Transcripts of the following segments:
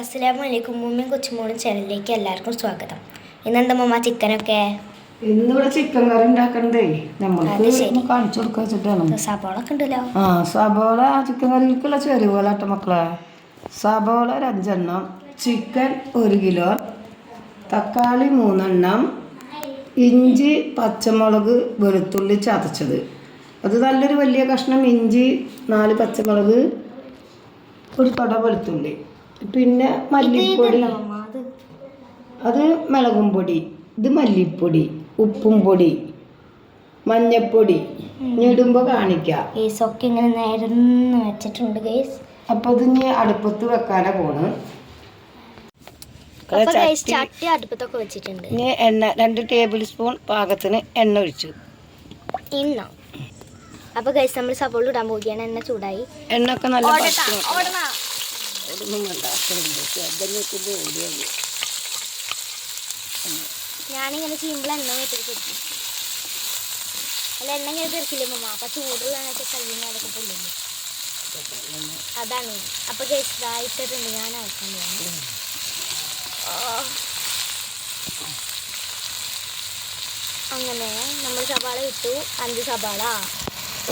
അസ്സലാമു അലൈക്കും മുമ്മിയും കൊച്ചുമോളും ചാനലിലേക്ക് എല്ലാവർക്കും സ്വാഗതം. ഇന്നെന്താ മമ്മ ചിക്കനൊക്കെ? ഇന്നിവിടെ ചിക്കൻ കറി ഉണ്ടാക്കണ്ടേ നമ്മൾക്ക്. കാണിച്ചു കൊടുക്കാൻ വെച്ചിട്ടാണ്. സവാളൊക്കെ ഉണ്ടല്ലോ. ആ സബോള ചിക്കൻ കറിക്കുള്ള ചേരുവകളാട്ടോ മക്കളെ. സബോള ഒരു അഞ്ചെണ്ണം ചിക്കൻ ഒരു കിലോ തക്കാളി മൂന്നെണ്ണം ഇഞ്ചി പച്ചമുളക് വെളുത്തുള്ളി ചതച്ചത്. അത് നല്ലൊരു വലിയ കഷ്ണം ഇഞ്ചി നാല് പച്ചമുളക് ഒരു തൊട വെളുത്തുള്ളി. പിന്നെ മല്ലിപ്പൊടി. അത് മുളകും പൊടി ഇത് മല്ലിപ്പൊടി ഉപ്പും പൊടി മഞ്ഞപ്പൊടി. ഞെടുമ്പോൾ കാണിക്കാം. ഒക്കെ ഇങ്ങനെ നേരന്ന് വെച്ചിട്ടുണ്ട് ഗേസ് അപ്പോൾ ഇത് ഇനി അടുപ്പത്ത് വെക്കാനാ പോണ്. ചട്ടി. അടുപ്പത്തൊക്കെ വെച്ചിട്ടുണ്ട്. ഇനി എണ്ണ രണ്ട് ടേബിൾ സ്പൂൺ പാകത്തിന് എണ്ണ ഒഴിച്ചു. ഇന്നോ അപ്പൊ ഗൈസ് നമ്മൾ സവാള ഇടാൻ പോവുകയാണ് എണ്ണ ചൂടായി. എണ്ണ ഒക്കെ നല്ല ഒന്നും വേണ്ട, അത്രയും മതി. ശബ്ദം കേൾക്കുമ്പോൾ ഓടിയാ മതി. ഞാനിങ്ങനെ ചെയ്യുമ്പോൾ എണ്ണ കേട്ടിട്ട് തെറിക്കും അല്ല എണ്ണ ഇങ്ങനെ തെറിക്കില്ലേ മമ്മ അപ്പൊ ചൂടുള്ള എണ്ണ കഴിയുന്ന അതൊക്കെ പൊള്ളില്ലേ അതാണ്. അപ്പൊ ഗേസ് ഞാൻ അയക്കാൻ അങ്ങനെ നമ്മൾ സവാള ഇട്ടു. അഞ്ച് സവാള.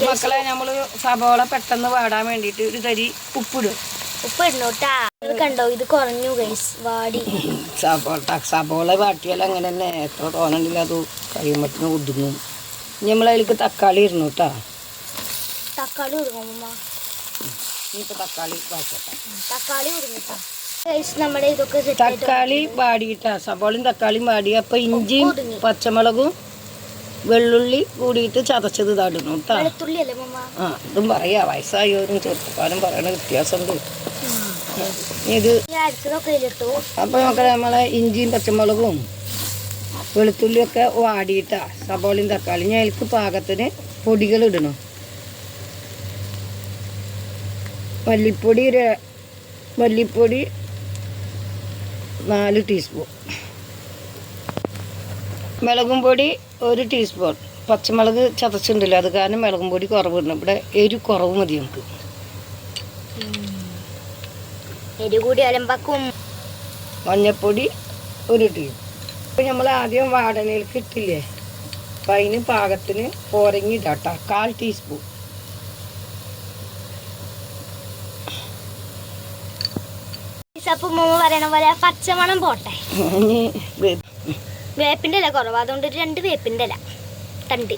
മക്കളെ നമ്മൾ സവാള പെട്ടെന്ന് വാടാൻ വേണ്ടിട്ട് ഒരു തരി ഉപ്പിടും. ഉപ്പ് ഇടണോട്ടാ ഇത് കണ്ടോ ഇത് കുറഞ്ഞു ഗൈസ് വാടി. സബോള സബോള വാട്ടിയാൽ അങ്ങനെ തന്നെ. എത്ര തോന്നണില്ല അത് കഴിയുമ്പോൾ ഒതുങ്ങും ഇനി നമ്മളതിലേക്ക് തക്കാളി ഇടണം കേട്ടാ. തക്കാളി ഇനിയിപ്പോൾ തക്കാളി തക്കാളി ആയിട്ട് തക്കാളി വാടിയിട്ടാ. സബോളയും തക്കാളിയും വാടി. അപ്പൊ ഇഞ്ചിയും. പച്ചമുളകും വെള്ളുള്ളി കൂടിയിട്ട് ചതച്ചത് ഇതാടണം കേട്ടാ ആ ഇതും പറയാ. വയസ്സായവരും ചെറുപ്പക്കാരും പറയണ വ്യത്യാസമുണ്ട്. ഇത് അപ്പൊ നമുക്ക് നമ്മളെ ഇഞ്ചിയും പച്ചമുളകും വെളുത്തുള്ളിയൊക്കെ വാടിയിട്ടാ. സബോളയും തക്കാളി ഞാൻ എനിക്ക് പാകത്തിന് പൊടികൾ ഇടണം. മല്ലിപ്പൊടി ഒരു മല്ലിപ്പൊടി നാല് ടീസ്പൂൺ മുളകും പൊടി ഒരു ടീസ്പൂൺ പച്ചമുളക് ചതച്ചിട്ടുണ്ടല്ലോ അത് കാരണം മുളകും പൊടി കുറവുണ്ട്. ഇവിടെ എരി കുറവ് മതി നമുക്ക്. എരി കൂടി അലമ്പാക്കും മഞ്ഞപ്പൊടി ഒരു ടീസ്പൂൺ ഇപ്പം നമ്മൾ ആദ്യം വാടനയിലേക്ക് ഇട്ടില്ലേ? അപ്പം അതിന് പാകത്തിന് പോരങ്ങി ഇടാട്ടോ കാൽ ടീസ്പൂൺ അപ്പൊ മമ്മ പറയണ പോലെ പച്ചമണം പോട്ടെ. ഇനി വേ- വേപ്പിന്റെ ഇല കുറവ്. അതുകൊണ്ട് രണ്ട് വേപ്പിന്റെ ഇല. തണ്ട്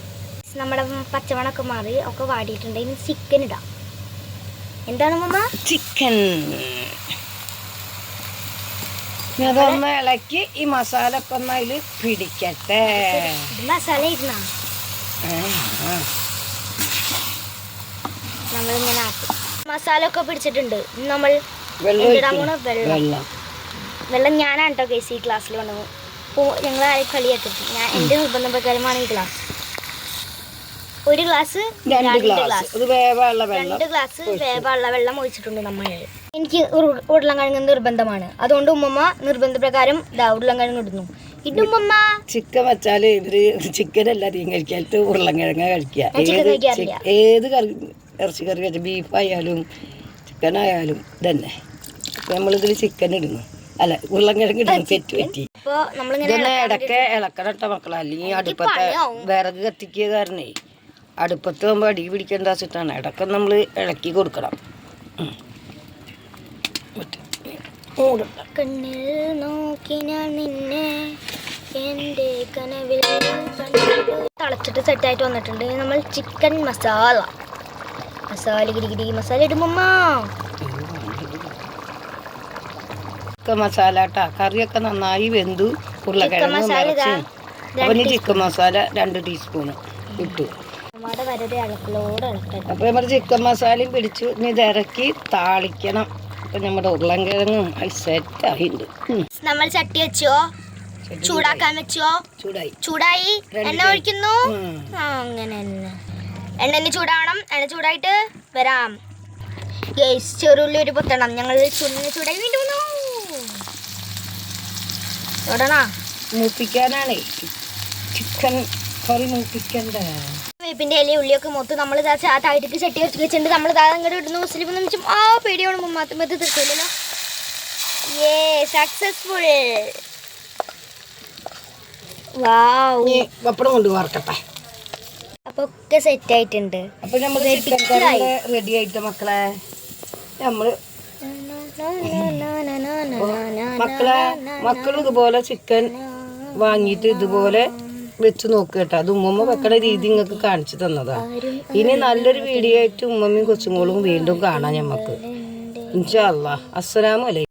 നമ്മുടെ പച്ചമണൊക്കെ മാറി ഒക്കെ വാടിയിട്ടുണ്ട്. ഇനി ചിക്കൻ ഇടാം. എന്താണ് മമ്മ ചിക്കൻ അതൊന്ന് ഇളക്കി ഈ മസാല ഒക്കെ ഒന്ന് അതിൽ പിടിക്കട്ടെ. മസാല ഇരുന്നാ. നമ്മളിങ്ങനെ ആക്കി. മസാല ഒക്കെ പിടിച്ചിട്ടുണ്ട് നമ്മൾ. വെള്ളം വെള്ളം. വെള്ളം. ഞാനാണ് കേട്ടോ കേസ് ഈ ക്ലാസ്സിൽ കൊണ്ടുപോകും അപ്പോൾ ഞങ്ങൾ ആരെ കളിയാക്കും. ഞാൻ എന്റെ നിർബന്ധ പ്രകാരമാണ് ഈ ഗ്ലാസ് ഒരു ഗ്ലാസ് രണ്ട് ഗ്ലാസ് ഇത് രണ്ട് ഗ്ലാസ് വേവുള്ള വെള്ളം ഒഴിച്ചിട്ടുണ്ട് നമ്മൾ എനിക്ക് ഉരു- ഉരുളൻകിഴങ്ങ് നിർബന്ധമാണ്. അതുകൊണ്ട് ഉമ്മമ്മ നിർബന്ധ പ്രകാരം ദാ ഉരുളൻകിഴങ്ങ് ഇടുന്നു. ചിക്കൻ വെച്ചാൽ ഇവർ ചിക്കൻ അല്ല അധികം കഴിക്കാത്ത ഉരുളൻകിഴങ്ങ കഴിക്കുക. ഏത് കറി ഇറച്ചി കറി വെച്ചാൽ ബീഫായാലും ചിക്കൻ ആയാലും ഇതന്നെ. നമ്മൾ നമ്മളിതിൽ ചിക്കൻ ഇടുന്നു. അല്ല ഉരുളൻകിഴങ്ങ് ഇടുന്നു. തെറ്റ് പറ്റി. അപ്പോൾ നമ്മളിങ്ങനെ ഇടയ്ക്ക് ഇളക്കണം കേട്ടോ മക്കളെ. അല്ലെങ്കിൽ അടുപ്പത്തെ. വിറക് കത്തിക്കുക കാരണേ. അടുപ്പത്ത് പോകുമ്പോൾ അടി പിടിക്കേണ്ട വെച്ചിട്ടാണ് ഇടയ്ക്ക് നമ്മൾ ഇളക്കി കൊടുക്കണം. കണ്ണിൽ നോക്കി ഞാൻ നിന്നെ എന്റെ കനവിൽ തളച്ചിട്ട് സെറ്റായിട്ട് വന്നിട്ടുണ്ട്. നമ്മൾ ചിക്കൻ മസാല മസാല ഗിരി ഗിരി മസാല ഇടുമ്മമ്മ ചിക്കൻ മസാല കേട്ടോ കറിയൊക്കെ നന്നായി വെന്തു. ഉരുളക്കിഴങ്ങ്. നിറച്ച് അപ്പം ചിക്കൻ മസാല രണ്ട് ടീസ്പൂണ് ഇട്ടു. നമ്മുടെ അപ്പം നമ്മൾ ചിക്കൻ മസാലയും പിടിച്ചു. ഇനി ഇതിറക്കി താളിക്കണം. അപ്പം നമ്മുടെ ഉരുളൻകിഴങ്ങും സെറ്റായിട്ടുണ്ട് നമ്മൾ ചട്ടി വെച്ചോ? ചൂടാക്കാൻ വെച്ചോ? ചൂടായി. ചൂടായി? എണ്ണ ഒഴിക്കുന്നു. അങ്ങനെ എണ്ണ എണ്ണ ചൂടാവണം. എണ്ണ ചൂടായിട്ട് വരാം. ചെറുള്ളി ഒരു പൊത്തണം. ഞങ്ങൾ ചുണ്ടിന് ചൂടായി വീണ്ടും തൊടണോ മൂപ്പിക്കാനാണേ. ചിക്കൻ കറി മൂപ്പിക്കണ്ടേ? വേപ്പിന്റെ ഇല ഉള്ളിയൊക്കെ മൊത്തം നമ്മൾ ആ താഴത്തേക്ക് ചട്ടി വെച്ച് വെച്ചിട്ടുണ്ട്. നമ്മൾ ഇതാ അങ്ങോട്ട് ഇടുന്നു മുസ്ലിം എന്ന് ആ പേടിയാണ് മുമ്മാത്തുമ്പത്ത് തീർക്കില്ലല്ലോ ഏ സക്സസ്ഫുൾ പപ്പടം കൊണ്ട് വറക്കട്ടെ. അപ്പൊ ഒക്കെ സെറ്റ് ആയിട്ടുണ്ട്. അപ്പൊ നമ്മൾ ചിക്കൻ കറി റെഡി ആയിട്ട് മക്കളെ? നമ്മൾ മക്കളെ മക്കൾ ഇതുപോലെ ചിക്കൻ വാങ്ങിയിട്ട് ഇതുപോലെ വെച്ച് നോക്കുക കേട്ടോ. അത് ഉമ്മമ്മ വെക്കണ രീതി നിങ്ങൾക്ക് കാണിച്ചു തന്നതാ. ഇനി നല്ലൊരു വീഡിയോ ആയിട്ട് ഉമ്മമ്മയും കൊച്ചുമോളും വീണ്ടും കാണാം ഞമ്മക്ക്. ഇൻഷാ അല്ലാ.